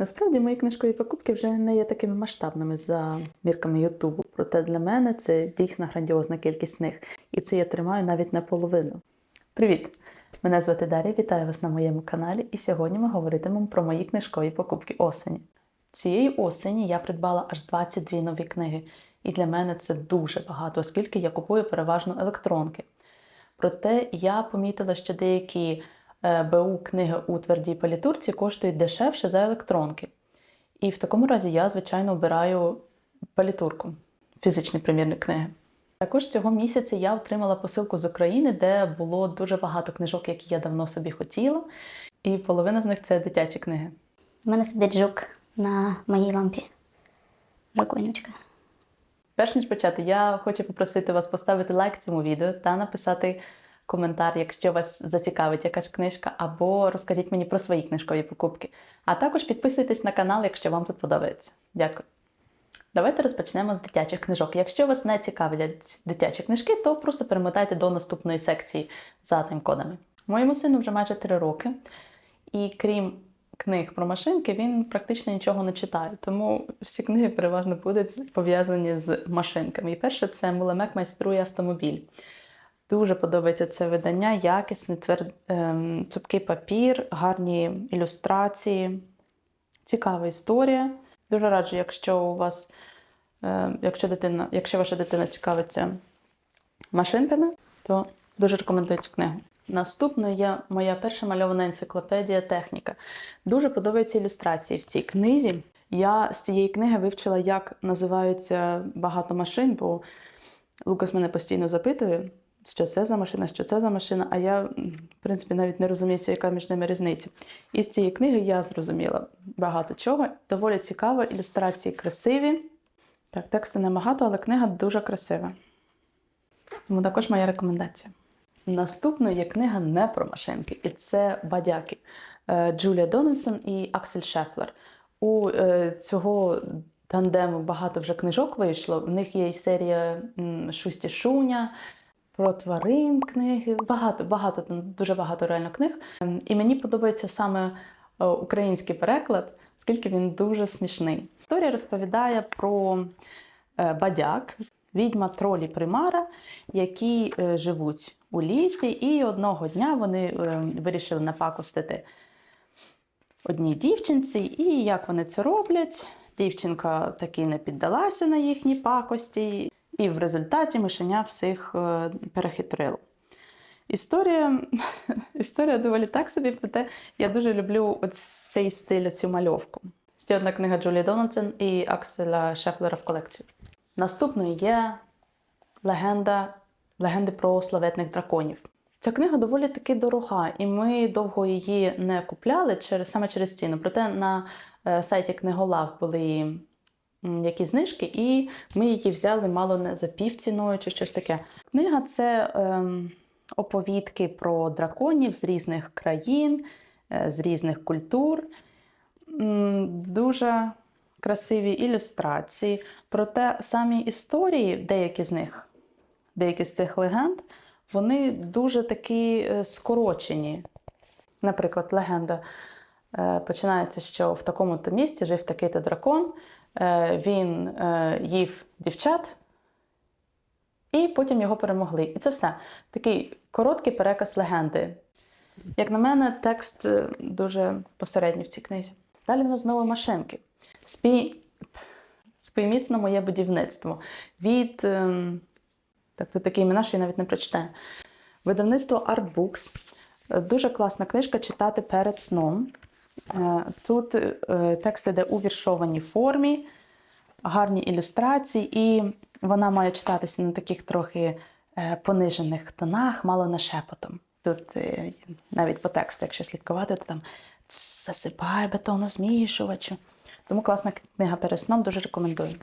Насправді мої книжкові покупки вже не є такими масштабними за мірками Ютубу. Проте для мене це дійсно грандіозна кількість них, і це я тримаю навіть наполовину. Привіт! Мене звати Дар'я, вітаю вас на моєму каналі, і сьогодні ми говоритимемо про мої книжкові покупки осені. Цієї осені я придбала аж 22 нові книги, і для мене це дуже багато, оскільки я купую переважно електронки. Проте я помітила, що деякі БУ книги у твердій палітурці коштують дешевше за електронки. І в такому разі я, звичайно, обираю палітурку, фізичний примірник книги. Також цього місяця я отримала посилку з України, де було дуже багато книжок, які я давно собі хотіла, і половина з них це дитячі книги. У мене сидить жук на моїй лампі. Жуконючка. Перш ніж почати, я хочу попросити вас поставити лайк цьому відео та написати коментар, якщо вас зацікавить якась книжка, або розкажіть мені про свої книжкові покупки. А також підписуйтесь на канал, якщо вам тут подобається. Дякую. Давайте розпочнемо з дитячих книжок. Якщо вас не цікавлять дитячі книжки, то просто перемотайте до наступної секції за тайм-кодами. Моєму сину вже майже 3 роки, і крім книг про машинки, він практично нічого не читає. Тому всі книги переважно будуть пов'язані з машинками. І перше це Мулемек майструє автомобіль. Дуже подобається це видання, якісний, твер... ем, цупкий папір, гарні ілюстрації, цікава історія. Дуже раджу, якщо у вас, е, якщо, дитина, якщо ваша дитина цікавиться машинками, то дуже рекомендую цю книгу. Наступною є моя перша мальована енциклопедія техніка. Дуже подобаються ілюстрації в цій книзі. Я з цієї книги вивчила, як називаються багато машин, бо Лукас мене постійно запитує, що це за машина, що це за машина, а я, в принципі, навіть не розумію, яка між ними різниця. І з цієї книги я зрозуміла багато чого. Доволі цікаво, ілюстрації красиві. Так, тексту небагато, але книга дуже красива. Тому також моя рекомендація. Наступною є книга не про машинки, і це Бадяки Е, Джулія Дональдсон і Аксель Шефлер. У е, цього тандему багато вже книжок вийшло. В них є і серія Шусті Шуня, про тварин книги. Багато, багато, дуже багато реально книг. Ем, І мені подобається саме е, український переклад, оскільки він дуже смішний. Історія розповідає про е, бадяк, відьма тролі примара, які е, живуть у лісі, і одного дня вони вирішили напакостити одній дівчинці. І як вони це роблять? Дівчинка таки не піддалася на їхні пакості, і в результаті мишеня всіх е, перехитрило. Історія, історія доволі так собі, проте я дуже люблю цей стиль, цю мальовку. Ще одна книга Джулії Дональдсон і Акселя Шефлера в колекцію. Наступною є легенда, легенди про славетних драконів. Ця книга доволі таки дорога, і ми довго її не купляли через, саме через ціну. Проте на е, сайті книголав були м, якісь знижки, і ми її взяли мало не за півціною чи щось таке. Книга це ем, оповідки про драконів з різних країн, е, з різних культур. М, Дуже красиві ілюстрації. Проте самі історії, деякі з них, деякі з цих легенд, вони дуже такі е, скорочені. Наприклад, легенда е, починається, що в такому-то місті жив такий-то дракон, він е, їв дівчат, і потім його перемогли. І це все. Такий короткий переказ легенди. Як на мене, текст е, дуже посередній в цій книзі. Далі в нас знову машинки. Спій... Спій міцно моє будівництво. Від. ем, Так, тут такі імена, що я навіть не прочитаю. Видавництво Artbooks. Е, Дуже класна книжка читати перед сном. Е, Тут е, текст іде у віршованій формі, гарні ілюстрації, і вона має читатися на таких трохи е, понижених тонах, мало не шепотом. Тут навіть по тексту, якщо слідкувати, то там «Тс, засипай бетонозмішувачу. Тому класна книга перед сном, дуже рекомендую.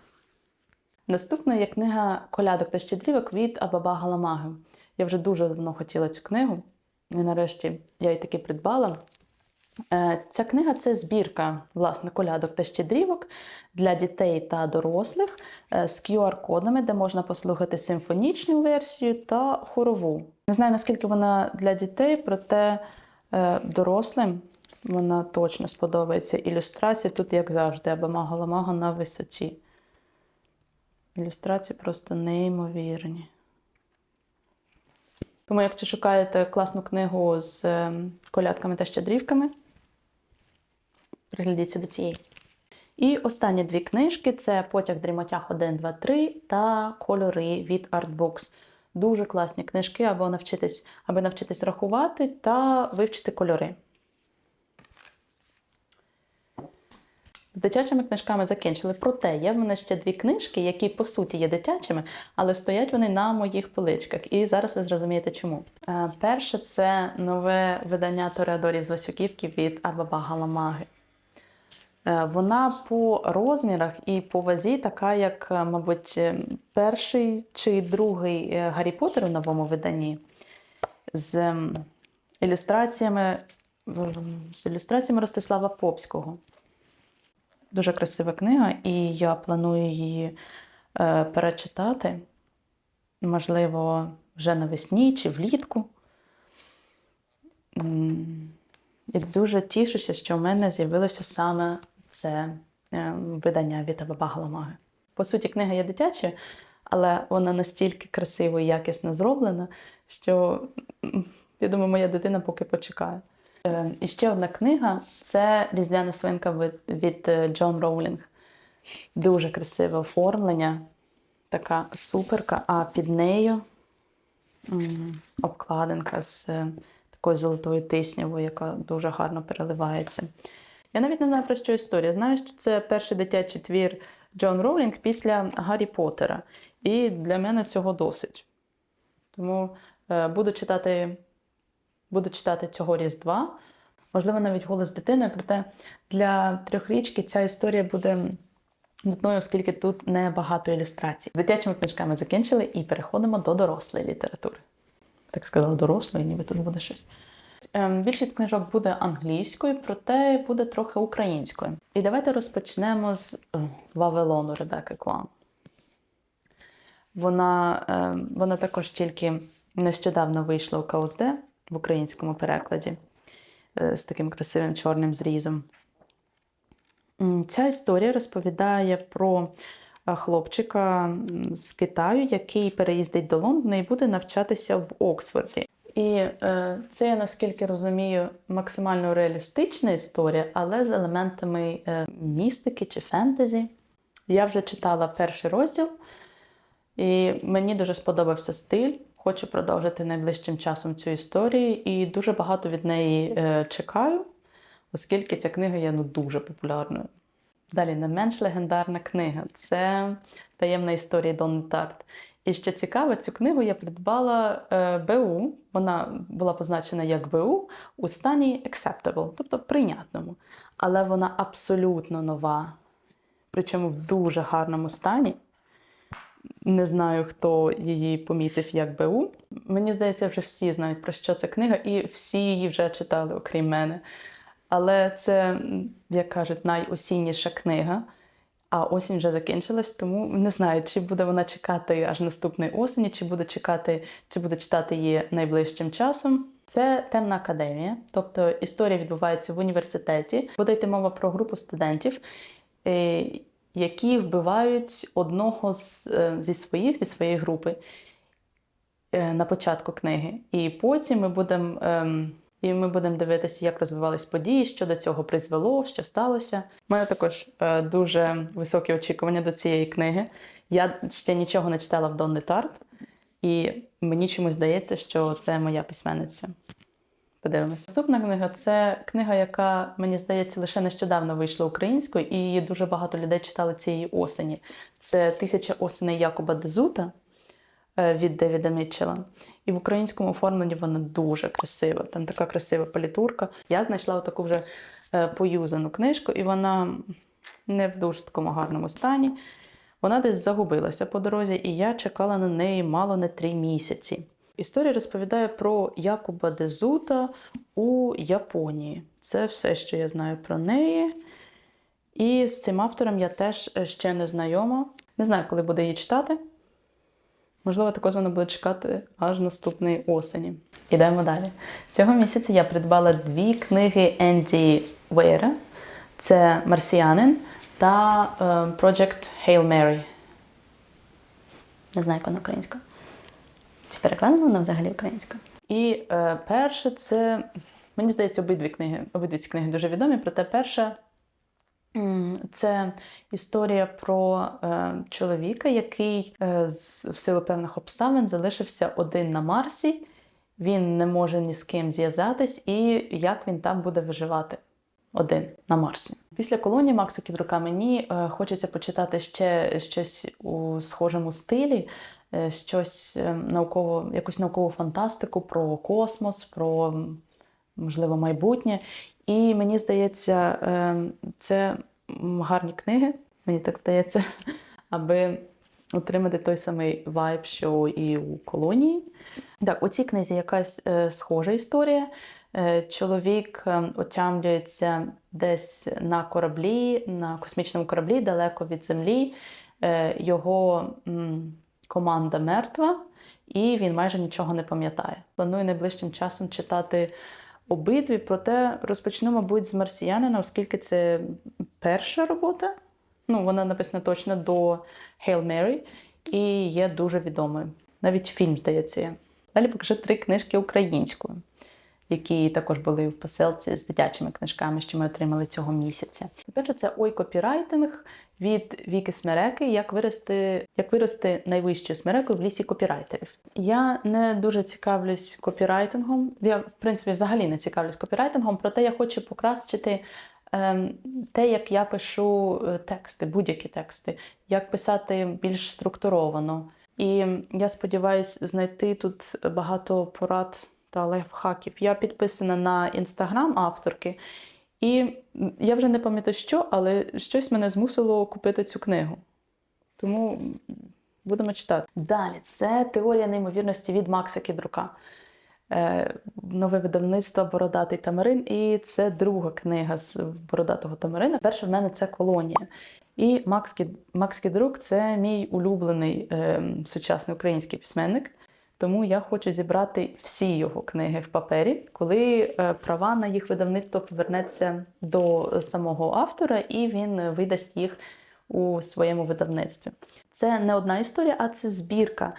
Наступною є книга Колядок та щедрівок від Абаба Галамаги. Я вже дуже давно хотіла цю книгу, і нарешті я її таки придбала. Е, Ця книга це збірка власне колядок та щедрівок для дітей та дорослих е, з QR-кодами, де можна послухати симфонічну версію та хорову. Не знаю, наскільки вона для дітей, проте е, дорослим Вона точно сподобається. Ілюстрації тут, як завжди, Абамага-Ламага на висоті. Ілюстрації просто неймовірні. Тому, якщо шукаєте класну книгу з ем, колядками та щедрівками, приглядіться до цієї. І останні дві книжки це Потяг Дрімотяг 1, 2, 3 та Кольори від Artbooks. Дуже класні книжки, аби навчитись, аби навчитись рахувати та вивчити кольори. З дитячими книжками закінчили. Проте є в мене ще дві книжки, які по суті є дитячими, але стоять вони на моїх поличках. І зараз ви зрозумієте чому. Е, Перше це нове видання Тореадорів з Васюківки від Абаба Галамаги. Е, Вона по розмірах і по вазі така, як, е, мабуть, е, перший чи другий Гаррі Поттер у новому виданні з ілюстраціями, з ілюстраціями Ростислава Попського. Дуже красива книга, і я планую її перечитати, можливо, вже навесні чи влітку. І дуже тішуся, що в мене з'явилося саме це е, видання від Абаба Галамаги. По суті, книга є дитячою, але вона настільки красиво і якісно зроблена, що я думаю, моя дитина поки почекає. Е, І ще одна книга це Різдвяна свинка від, від е, Джон Роулінг. Дуже красиве оформлення, така суперка, а під нею обкладинка з такою золотою тиснявою, яка дуже гарно переливається. Я навіть не знаю про що історія. Знаю, що це перший дитячий твір Джон Роулінг після Гаррі Поттера. І для мене цього досить. Тому е, буду читати буду читати цього Різдва. Можливо, навіть голос дитини, проте для трьохрічки ця історія буде нудною, оскільки тут небагато ілюстрацій. Дитячими книжками закінчили і переходимо до дорослої літератури. Так сказала дорослої, ніби тут буде щось. Ем, Більшість книжок буде англійською, проте буде трохи українською. І давайте розпочнемо з е, Вавилону Ребекки Клан. Вона, е, вона також тільки нещодавно вийшла у КОСД в українському перекладі е, з таким красивим чорним зрізом. Ця історія розповідає про е, хлопчика з Китаю, який переїздить до Лондона і буде навчатися в Оксфорді. І е, це, я наскільки розумію, максимально реалістична історія, але з елементами е, містики чи фентезі. Я вже читала перший розділ, і мені дуже сподобався стиль. Хочу продовжити найближчим часом цю історію, і дуже багато від неї е, чекаю, оскільки ця книга є ну, дуже популярною. Далі не менш легендарна книга це таємна історія Донни Тарт. І ще цікаво, цю книгу я придбала е, БУ. Вона була позначена як БУ у стані acceptable, тобто прийнятному. Але вона абсолютно нова, причому в дуже гарному стані. Не знаю, хто її помітив як БУ. Мені здається, вже всі знають про що ця книга, і всі її вже читали, окрім мене. Але це, як кажуть, найосінніша книга. А осінь вже закінчилась, тому не знаю, чи буде вона чекати аж наступної осені, чи буде чекати, чи буде читати її найближчим часом. Це темна академія, тобто історія відбувається в університеті. Буде йти мова про групу студентів, е, які вбивають одного з, е, зі своїх, зі своєї групи е, на початку книги. І потім ми будемо. І ми будемо дивитися, як розвивались події, що до цього призвело, що сталося. У мене також е, дуже високі очікування до цієї книги. Я ще нічого не читала в Донни Тарт, і мені чомусь здається, що це моя письменниця. Подивимось. Наступна книга це книга, яка, мені здається, лише нещодавно вийшла українською, і її дуже багато людей читали цієї осені. Це Тисяча осеней Якоба Дезута е, від Девіда Мітчелла. І в українському оформленні вона дуже красива. Там така красива палітурка. Я знайшла таку вже е, поюзану книжку, і вона не в дуже такому гарному стані. Вона десь загубилася по дорозі, і я чекала на неї мало не три місяці. Історія розповідає про Якуба Дезута у Японії. Це все, що я знаю про неї. І з цим автором я теж е, ще не знайома. Не знаю, коли буду її читати. Можливо, також вона буде чекати аж наступної осені. Ідемо далі. Цього місяця я придбала дві книги Енді Вейра. Це Марсіянин та е, Project Hail Mary. Не знаю, як вона українською. Чи перекладена вона взагалі українською? І е, перше, це, мені здається, обидві книги, обидві ці книги дуже відомі. Проте перша це історія про е, чоловіка, який е, з, в силу певних обставин залишився один на Марсі. Він не може ні з ким зв'язатись, і як він там буде виживати один на Марсі. Після колонії Макса Кідрука мені е, хочеться почитати ще щось у схожому стилі, е, щось е, науково, якусь наукову фантастику про космос, про можливо майбутнє. І мені здається, е, це гарні книги, мені так здається, аби отримати той самий вайб, що і у колонії. Так, у цій книзі якась е, схожа історія. Е, чоловік е, отямлюється десь на кораблі, на космічному кораблі, далеко від землі. Е, його команда мертва, і він майже нічого не пам'ятає. Планую найближчим часом читати обидві, проте розпочну, мабуть, з марсіянина, оскільки це перша робота. Ну, вона написана точно до Hail Mary і є дуже відомою. Навіть фільм, здається. Далі покажу три книжки українською, які також були в посилці з дитячими книжками, що ми отримали цього місяця. Перше, це Ой копірайтинг від Віки Смереки, як вирости, як вирости найвищою смерекою в лісі копірайтерів. Я не дуже цікавлюсь копірайтингом. Я, в принципі, взагалі не цікавлюсь копірайтингом, проте я хочу покращити ем, те, як я пишу е, тексти, будь-які тексти, як писати більш структуровано. І я сподіваюся знайти тут багато порад та лайфхаків. Я підписана на інстаграм авторки, і я вже не пам'ятаю що, але щось мене змусило купити цю книгу. Тому будемо читати. Далі це теорія неймовірності від Макса Кідрука. Е, Нове видавництво Бородатий Тамарин, і це друга книга з Бородатого Тамарина. Перша в мене це колонія. І Макс, Кідрук це мій улюблений е, сучасний український письменник. Тому я хочу зібрати всі його книги в папері, коли е, права на їх видавництво повернеться до самого автора, і він видасть їх у своєму видавництві. Це не одна історія, а це збірка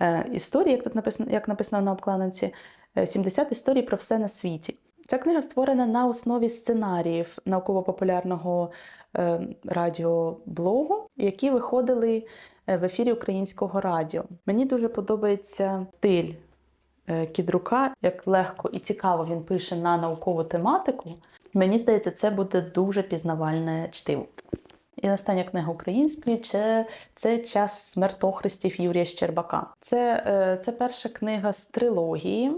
е, історій, як тут написано, як написано на обкладинці, е, 70 історій про все на світі. Ця книга створена на основі сценаріїв науково-популярного е, радіоблогу, які виходили е, в ефірі українського радіо. Мені дуже подобається стиль е, Кідрука, як легко і цікаво він пише на наукову тематику. Мені здається, це буде дуже пізнавальне чтиво. І остання книга української це, це час смертохристів Юрія Щербака. Це, е, це перша книга з трилогії.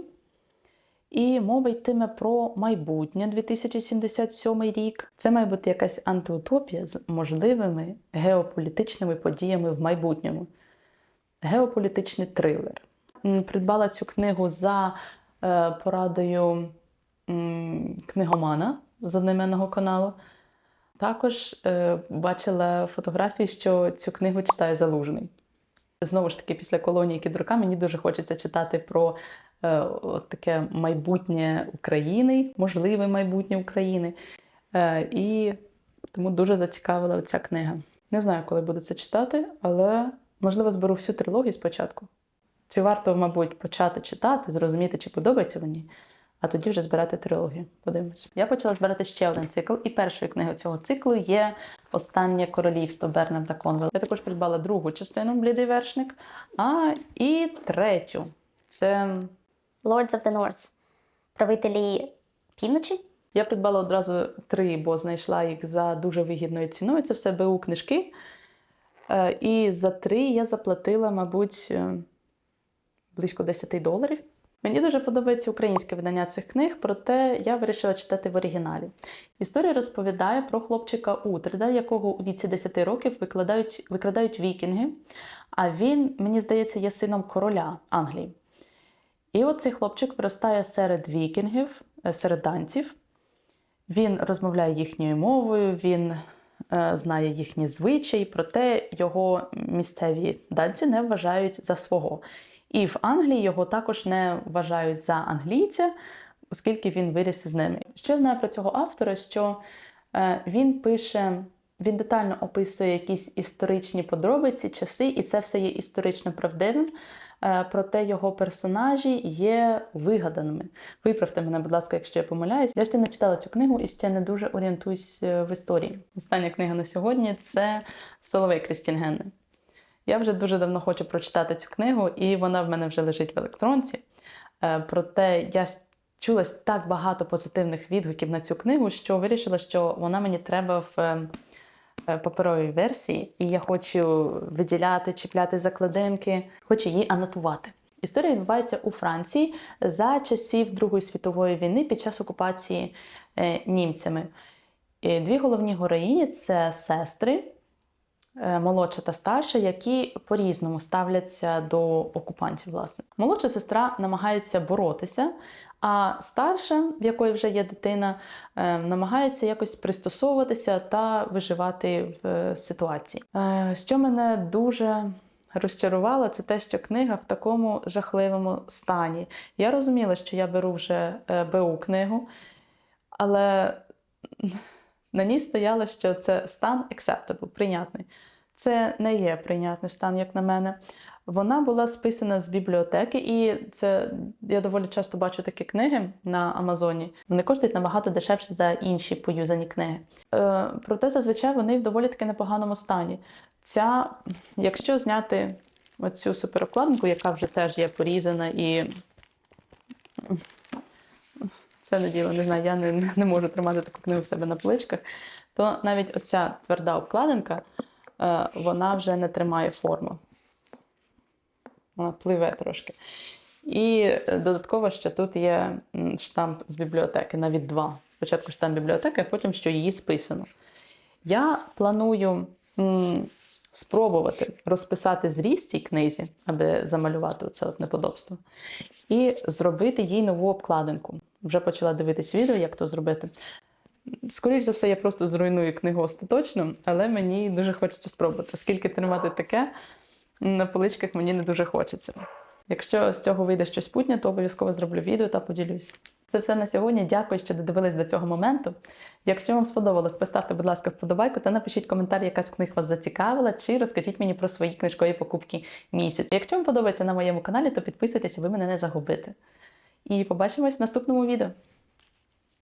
І мова йтиме про майбутнє 2077 рік. Це має бути якась антиутопія з можливими геополітичними подіями в майбутньому. Геополітичний трилер. Придбала цю книгу за е, порадою книгомана з одноіменного каналу. Також е, бачила фотографії, що цю книгу читає Залужний. Знову ж таки, після колонії Кідрука мені дуже хочеться читати про от таке майбутнє України, можливе майбутнє України. Е, і тому дуже зацікавила ця книга. Не знаю, коли буду це читати, але можливо зберу всю трилогію спочатку. Чи варто, мабуть, почати читати, зрозуміти, чи подобається мені, а тоді вже збирати трилогію. Подивимось. Я почала збирати ще один цикл, і першою книгою цього циклу є Останнє королівство Бернарда Конвелла. Я також придбала другу частину Блідий вершник, а і третю. Це Lords of the North. Правителі півночі? я придбала одразу три, бо знайшла їх за дуже вигідною ціною. Це все БУ книжки. Е, І за три я заплатила, мабуть, е, близько 10 доларів. Мені дуже подобається українське видання цих книг, проте я вирішила читати в оригіналі. Історія розповідає про хлопчика Утрида, якого у віці 10 років викладають, викрадають вікінги. А він, мені здається, є сином короля Англії. І от цей хлопчик виростає серед вікінгів, е, серед данців. Він розмовляє їхньою мовою, він е, знає їхні звичаї, проте його місцеві данці не вважають за свого. І в Англії його також не вважають за англійця, оскільки він виріс з ними. Що знаю про цього автора? Що е, він пише, він детально описує якісь історичні подробиці, часи, і це все є історично правдивим. Е, Проте його персонажі є вигаданими. Виправте мене, будь ласка, якщо я помиляюсь. Я ще не читала цю книгу і ще не дуже орієнтуюсь е, в історії. Остання книга на сьогодні це Соловей Крістін Генне. Я вже дуже давно хочу прочитати цю книгу, і вона в мене вже лежить в електронці. Е, Проте я чула так багато позитивних відгуків на цю книгу, що вирішила, що вона мені треба в паперовій версії, і я хочу виділяти, чіпляти закладинки, хочу її анотувати. Історія відбувається у Франції за часів Другої світової війни під час окупації е, німцями. Дві головні героїні це сестри, е, молодша та старша, які по-різному ставляться до окупантів. Власне, молодша сестра намагається боротися, а старша, в якої вже є дитина, е, намагається якось пристосовуватися та виживати в е, ситуації. Е, Що мене дуже розчарувало, це те, що книга в такому жахливому стані. Я розуміла, що я беру вже е, БУ книгу, але на ній стояло, що це стан acceptable, прийнятний. Це не є прийнятний стан, як на мене. Вона була списана з бібліотеки, і це я доволі часто бачу такі книги на Амазоні. Вони коштують набагато дешевше за інші поюзані книги. Е, проте зазвичай вони в доволі таки непоганому стані. Ця, якщо зняти оцю суперокладинку, яка вже теж є порізана і. Це не діло, не знаю, я не, не можу тримати таку книгу в себе на поличках, то навіть оця тверда обкладинка, е, вона вже не тримає форму. Вона пливе трошки. І е, додатково ще тут є штамп з бібліотеки, навіть два. Спочатку штамп бібліотеки, а потім що її списано. Я планую м, спробувати розписати зріз цій книзі, аби замалювати це неподобство, і зробити їй нову обкладинку. Вже почала дивитись відео, як то зробити. Скоріше за все, я просто зруйную книгу остаточно, але мені дуже хочеться спробувати, оскільки тримати таке на поличках мені не дуже хочеться. Якщо з цього вийде щось путнє, то обов'язково зроблю відео та поділюсь. Це все на сьогодні. Дякую, що додивились до цього моменту. Якщо вам сподобалось, поставте, будь ласка, вподобайку та напишіть коментар, яка з книг вас зацікавила, чи розкажіть мені про свої книжкові покупки місяць. Якщо вам подобається на моєму каналі, то підписуйтесь, ви мене не загубите. І побачимось в наступному відео.